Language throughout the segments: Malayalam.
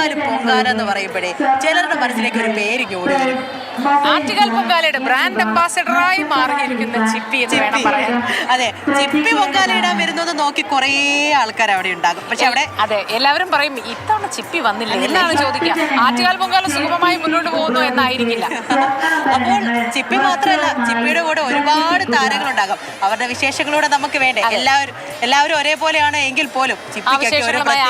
ആറ്റുകാൽ പൊങ്കാല എന്ന് പറയുമ്പോഴേ ചിലരുടെ മനസ്സിലേക്ക് ഒരു പേര് കൂടി വരും. ആറ്റുകാൽ പൊങ്കാലയുടെ ബ്രാൻഡ് അംബാസഡറായി മാറിയിരിക്കുന്ന ചിപ്പി എന്ന് വേണം പറയാൻ. അതെ ചിപ്പി പൊങ്കാല ഇടാൻ വരുന്നത് നോക്കി കുറേ ആൾക്കാർ അവിടെ ഉണ്ടാകും. പക്ഷെ അവിടെ അതെ എല്ലാവരും പറയും ഇത്തവണ ചിപ്പി വന്നില്ല. എന്നാണ് ചോദിക്കുക. ആറ്റുകാൽ പൊങ്കാല സുഗമമായി മുന്നോട്ട് പോകുന്നു എന്നായിരിക്കില്ല. അപ്പോൾ ചിപ്പി മാത്രമല്ല ചിപ്പിയുടെ കൂടെ ഒരുപാട് താരങ്ങളുണ്ടാകും. അവരുടെ വിശേഷങ്ങളോടെ നമുക്ക് വേണ്ടേ? എല്ലാവരും എല്ലാവരും ഒരേപോലെയാണ് എങ്കിൽ പോലും ചിപ്പിക്കൊക്കെ ഒരു വിശേഷങ്ങളുമായി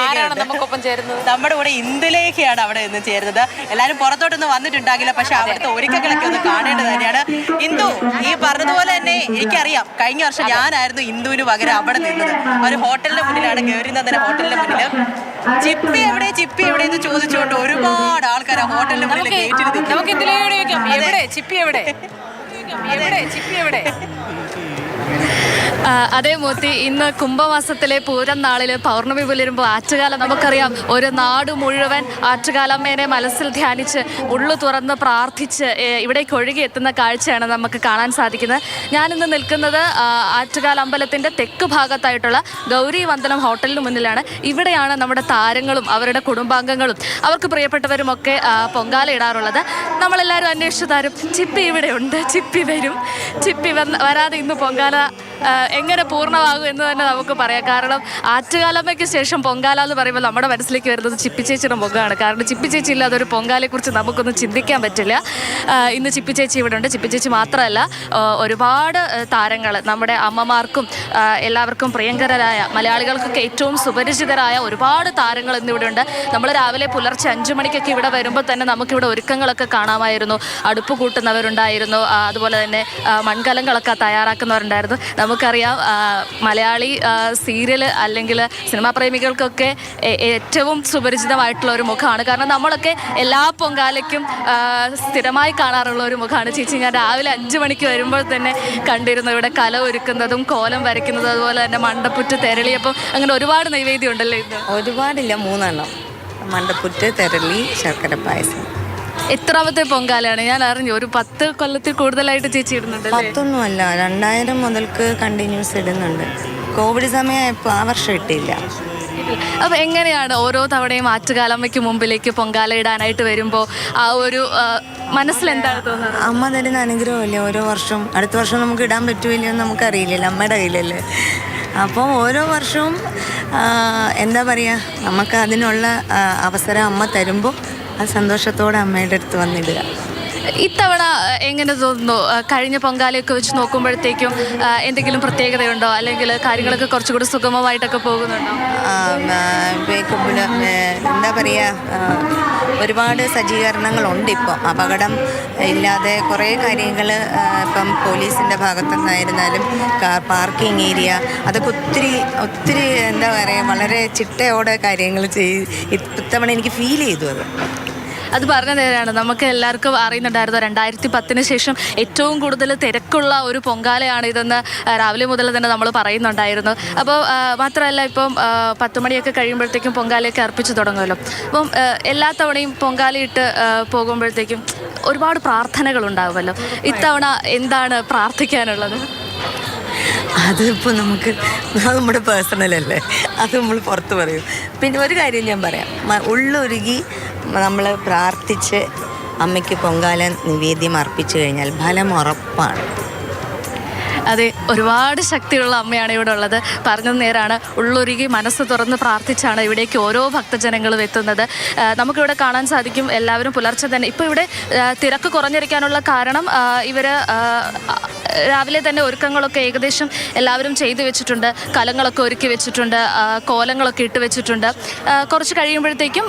നമുക്കൊപ്പം ചേരുന്നത്? നമ്മുടെ കൂടെ ഇന്ദുലേഖയാണ് അവിടെ നിന്ന് ചേരുന്നത്. എല്ലാവരും പുറത്തോട്ടൊന്നും വന്നിട്ടുണ്ടാകില്ല. പക്ഷെ അവിടുത്തെ ഒരുക്കങ്ങളൊക്കെ ഒന്ന് കാണേണ്ടത് തന്നെയാണ്. ഇന്ദു ഈ പറഞ്ഞതുപോലെ തന്നെ എനിക്കറിയാം. കഴിഞ്ഞ വർഷം ഞാനായിരുന്നു ഇന്ദുവിന് പകരം അവിടെ നിന്നത്. ഒരു ഹോട്ടലിന്റെ മുന്നിലാണ് ഗൗരിനന്ദന ഹോട്ടലിന്റെ മുന്നിൽ ചിപ്പി എവിടെ? ചിപ്പി എവിടെ എന്ന് ചോദിച്ചുകൊണ്ട് ഒരുപാട് ആൾക്കാർ ആ ഹോട്ടലിന്റെ മുന്നിൽ നമുക്ക് ഗേറ്റിൽ എവിടെ? ചിപ്പി എവിടെ? എവിടെ? ചിപ്പി എവിടെ? അതേ മൂത്തി ഇന്ന് കുംഭമാസത്തിലെ പൂരം നാളിൽ പൗർണമി പുലരുമ്പോൾ ആറ്റുകാലം നമുക്കറിയാം. ഒരു നാട് മുഴുവൻ ആറ്റുകാലമ്മേനെ മനസ്സിൽ ധ്യാനിച്ച് ഉള്ളു തുറന്ന് പ്രാർത്ഥിച്ച് ഇവിടേക്ക് ഒഴുകി എത്തുന്ന കാഴ്ചയാണ് നമുക്ക് കാണാൻ സാധിക്കുന്നത്. ഞാനിന്ന് നിൽക്കുന്നത് ആറ്റുകാല അമ്പലത്തിന്റെ തെക്ക് ഭാഗത്തായിട്ടുള്ള ഗൗരി വന്ദനം ഹോട്ടലിന് മുന്നിലാണ്. ഇവിടെയാണ് നമ്മുടെ താരങ്ങളും അവരുടെ കുടുംബാംഗങ്ങളും. അവർക്ക് പ്രിയപ്പെട്ടവരുമൊക്കെ ഒക്കെ പൊങ്കാല ഇടാറുള്ളത്. നമ്മളെല്ലാവരും അന്വേഷിച്ചു തരും ചിപ്പി ഇവിടെ ഉണ്ട്. ചിപ്പി വരും. ചിപ്പി വരാതെ ഇന്ന് പൊങ്കാല എങ്ങനെ പൂർണമാകും എന്ന് തന്നെ നമുക്ക് പറയാം. കാരണം ആറ്റുകാലമ്മയ്ക്ക് ശേഷം പൊങ്കാല എന്ന് പറയുമ്പോൾ നമ്മുടെ മനസ്സിലേക്ക് വരുന്നത് ചിപ്പി ചേച്ചിയുടെ മുഖമാണ്. കാരണം ചിപ്പി ചേച്ചി ഇല്ലാതെ ഒരു പൊങ്കാലയെക്കുറിച്ച് നമുക്കൊന്നും ചിന്തിക്കാൻ പറ്റില്ല. ഇന്ന് ചിപ്പി ചേച്ചി ഇവിടെ ഉണ്ട്. ചിപ്പി ചേച്ചി മാത്രമല്ല ഒരുപാട് താരങ്ങൾ നമ്മുടെ അമ്മമാർക്കും എല്ലാവർക്കും പ്രിയങ്കരായ മലയാളികൾക്കൊക്കെ ഏറ്റവും സുപരിചിതരായ ഒരുപാട് താരങ്ങൾ ഇന്നിവിടെ ഉണ്ട്. നമ്മൾ രാവിലെ പുലർച്ചെ അഞ്ചു മണിക്കൊക്കെ ഇവിടെ വരുമ്പോൾ തന്നെ നമുക്കിവിടെ ഒരുക്കങ്ങളൊക്കെ കാണാമായിരുന്നു. അടുപ്പ് കൂട്ടുന്നവരുണ്ടായിരുന്നു. അതുപോലെ തന്നെ മൺകലങ്ങളൊക്കെ തയ്യാറാക്കുന്നവരുണ്ടായിരുന്നു. നമുക്കറിയാം മലയാളി സീരിയൽ അല്ലെങ്കിൽ സിനിമാ പ്രേമികൾക്കൊക്കെ ഏറ്റവും സുപരിചിതമായിട്ടുള്ള ഒരു മുഖമാണ്. കാരണം നമ്മളൊക്കെ എല്ലാ പൊങ്കാലയ്ക്കും സ്ഥിരമായി കാണാറുള്ള ഒരു മുഖമാണ്. ചേച്ചി ഞാൻ രാവിലെ അഞ്ച് മണിക്ക് വരുമ്പോൾ തന്നെ കണ്ടിരുന്നു. ഇവിടെ കല ഒരുക്കുന്നതും കോലം വരയ്ക്കുന്നതും അതുപോലെ തന്നെ മണ്ടപ്പുറ്റ് തെരളിയപ്പം അങ്ങനെ ഒരുപാട് നൈവേദ്യം ഉണ്ടല്ലോ ഇത് ഒരുപാടില്ല മൂന്നെണ്ണം. മണ്ടപ്പുറ്റ് തെരളി ശർക്കര പായസം. എത്രാമത്തെ പൊങ്കാലയാണ് ഞാൻ അറിഞ്ഞു. ഒരു പത്ത് കൊല്ലത്തിൽ കൂടുതലായിട്ട് ചേച്ചി ഇടുന്നുണ്ട് പത്തൊന്നും അല്ല രണ്ടായിരം മുതൽക്ക് കണ്ടിന്യൂസ് ഇടുന്നുണ്ട്. കോവിഡ് സമയമായപ്പോൾ ആ വർഷം ഇട്ടില്ല. അപ്പൊ എങ്ങനെയാണ് ഓരോ തവണയും ആറ്റുകാലമ്മയ്ക്ക് മുമ്പിലേക്ക് പൊങ്കാല ഇടാനായിട്ട് വരുമ്പോൾ ആ ഒരു മനസ്സിൽ എന്താണ് തോന്നുന്നത്? അമ്മ തരുന്ന അനുഗ്രഹമല്ലേ? ഓരോ വർഷം അടുത്ത വർഷം നമുക്ക് ഇടാൻ പറ്റൂലെന്ന് എന്ന് നമുക്കറിയില്ലല്ലോ? അമ്മയുടെ കയ്യിലല്ലേ? അപ്പോൾ ഓരോ വർഷവും എന്താ പറയുക നമുക്ക് അതിനുള്ള അവസരം അമ്മ തരുമ്പോൾ ആ സന്തോഷത്തോടെ അമ്മയുടെ അടുത്ത് വന്നിടുക. ഇത്തവണ എങ്ങനെ തോന്നുന്നു? കഴിഞ്ഞ പൊങ്കാലയൊക്കെ വെച്ച് നോക്കുമ്പോഴത്തേക്കും എന്തെങ്കിലും പ്രത്യേകതയുണ്ടോ? അല്ലെങ്കിൽ കാര്യങ്ങളൊക്കെ കുറച്ചുകൂടി സുഗമമായിട്ടൊക്കെ പോകുന്നുണ്ടോ? എന്താ പറയുക ഒരുപാട് സജ്ജീകരണങ്ങളുണ്ട് ഇപ്പോൾ അപകടം ഇല്ലാതെ കുറേ കാര്യങ്ങൾ ഇപ്പം പോലീസിന്റെ ഭാഗത്തുനിന്നായിരുന്നാലും കാർ പാർക്കിംഗ് ഏരിയ അതൊക്കെ ഒത്തിരി ഒത്തിരി എന്താ പറയുക വളരെ ചിട്ടയോടെ കാര്യങ്ങൾ ചെയ് ഇത്തവണ എനിക്ക് ഫീൽ ചെയ്തു അത്. അത് പറഞ്ഞ നേരാണ്. നമുക്ക് എല്ലാവർക്കും അറിയുന്നുണ്ടായിരുന്നു രണ്ടായിരത്തി പത്തിന് ശേഷം ഏറ്റവും കൂടുതൽ തിരക്കുള്ള ഒരു പൊങ്കാലയാണ് ഇതെന്ന് രാവിലെ മുതൽ തന്നെ നമ്മൾ പറയുന്നുണ്ടായിരുന്നു. അപ്പോൾ മാത്രമല്ല ഇപ്പം പത്ത് മണിയൊക്കെ കഴിയുമ്പോഴത്തേക്കും പൊങ്കാലയൊക്കെ അർപ്പിച്ചു തുടങ്ങുമല്ലോ. അപ്പം എല്ലാ തവണയും പൊങ്കാലയിട്ട് പോകുമ്പോഴത്തേക്കും ഒരുപാട് പ്രാർത്ഥനകൾ ഉണ്ടാവുമല്ലോ. ഇത്തവണ എന്താണ് പ്രാർത്ഥിക്കാനുള്ളത്? അതിപ്പോൾ നമുക്ക് നമ്മുടെ പേഴ്സണലല്ലേ അത് നമ്മൾ പുറത്ത് പറയും. പിന്നെ ഒരു കാര്യം ഞാൻ പറയാം. ഉള്ളൊരുകി നമ്മൾ പ്രാർത്ഥിച്ച് അമ്മയ്ക്ക് പൊങ്കാല നിവേദ്യം അർപ്പിച്ചു കഴിഞ്ഞാൽ ഫലം ഉറപ്പാണ്. അതെ ഒരുപാട് ശക്തിയുള്ള അമ്മയാണ് ഇവിടെ ഉള്ളത്. പറഞ്ഞത് നേരാണ്. ഉള്ളൊരുകി മനസ്സ് തുറന്ന് പ്രാർത്ഥിച്ചാണ് ഇവിടേക്ക് ഓരോ ഭക്തജനങ്ങളും എത്തുന്നത്. നമുക്കിവിടെ കാണാൻ സാധിക്കും. എല്ലാവരും പുലർച്ചെ തന്നെ. ഇപ്പോൾ ഇവിടെ തിരക്ക് കുറഞ്ഞിരിക്കാനുള്ള കാരണം ഇവർ രാവിലെ തന്നെ ഒരുക്കങ്ങളൊക്കെ ഏകദേശം എല്ലാവരും ചെയ്തു വെച്ചിട്ടുണ്ട്. കലങ്ങളൊക്കെ ഒരുക്കി വെച്ചിട്ടുണ്ട്. കോലങ്ങളൊക്കെ ഇട്ട് വെച്ചിട്ടുണ്ട്. കുറച്ച് കഴിയുമ്പോഴത്തേക്കും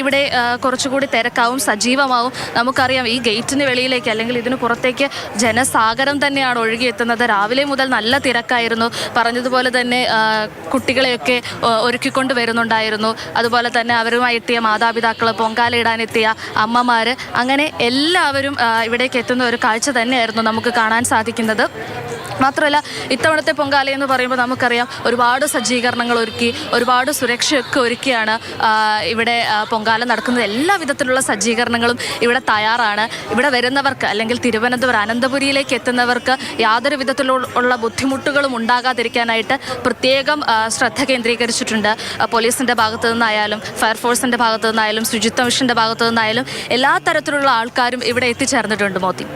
ഇവിടെ കുറച്ചുകൂടി തിരക്കാവും സജീവമാവും. നമുക്കറിയാം ഈ ഗേറ്റിന് വെളിയിലേക്ക് അല്ലെങ്കിൽ ഇതിന് പുറത്തേക്ക് ജനസാഗരം തന്നെയാണ് ഒഴുകിയെത്തുന്നത്. രാവിലെ മുതൽ നല്ല തിരക്കായിരുന്നു. പറഞ്ഞതുപോലെ തന്നെ കുട്ടികളെയൊക്കെ ഒരുക്കിക്കൊണ്ട് വരുന്നുണ്ടായിരുന്നു. അതുപോലെ തന്നെ അവരുമായി എത്തിയ മാതാപിതാക്കൾ പൊങ്കാലയിടാനെത്തിയ അമ്മമാർ അങ്ങനെ എല്ലാവരും ഇവിടേക്ക് എത്തുന്ന ഒരു കാഴ്ച തന്നെയായിരുന്നു നമുക്ക് കാണാൻ സാധിക്കുന്നത്. മാത്രമല്ല ഇത്തവണത്തെ പൊങ്കാല എന്ന് പറയുമ്പോൾ നമുക്കറിയാം ഒരുപാട് സജ്ജീകരണങ്ങൾ ഒരുക്കി ഒരുപാട് സുരക്ഷയൊക്കെ ഒരുക്കിയാണ് ഇവിടെ പൊങ്കാല നടക്കുന്നത്. എല്ലാ വിധത്തിലുള്ള സജ്ജീകരണങ്ങളും ഇവിടെ തയ്യാറാണ്. ഇവിടെ വരുന്നവർക്ക് അല്ലെങ്കിൽ തിരുവനന്തപുരം അനന്തപുരിയിലേക്ക് എത്തുന്നവർക്ക് യാതൊരു വിധത്തിലുള്ള ബുദ്ധിമുട്ടുകളും ഉണ്ടാകാതിരിക്കാനായിട്ട് പ്രത്യേകം ശ്രദ്ധ കേന്ദ്രീകരിച്ചിട്ടുണ്ട്. പോലീസിന്റെ ഭാഗത്തു നിന്നായാലും ഫയർഫോഴ്സിന്റെ ഭാഗത്തു നിന്നായാലും ശുചിത്വ മിഷന്റെ ഭാഗത്തു നിന്നായാലും എല്ലാ തരത്തിലുള്ള ആൾക്കാരും ഇവിടെ എത്തിച്ചേർന്നിട്ടുണ്ട് മോദി.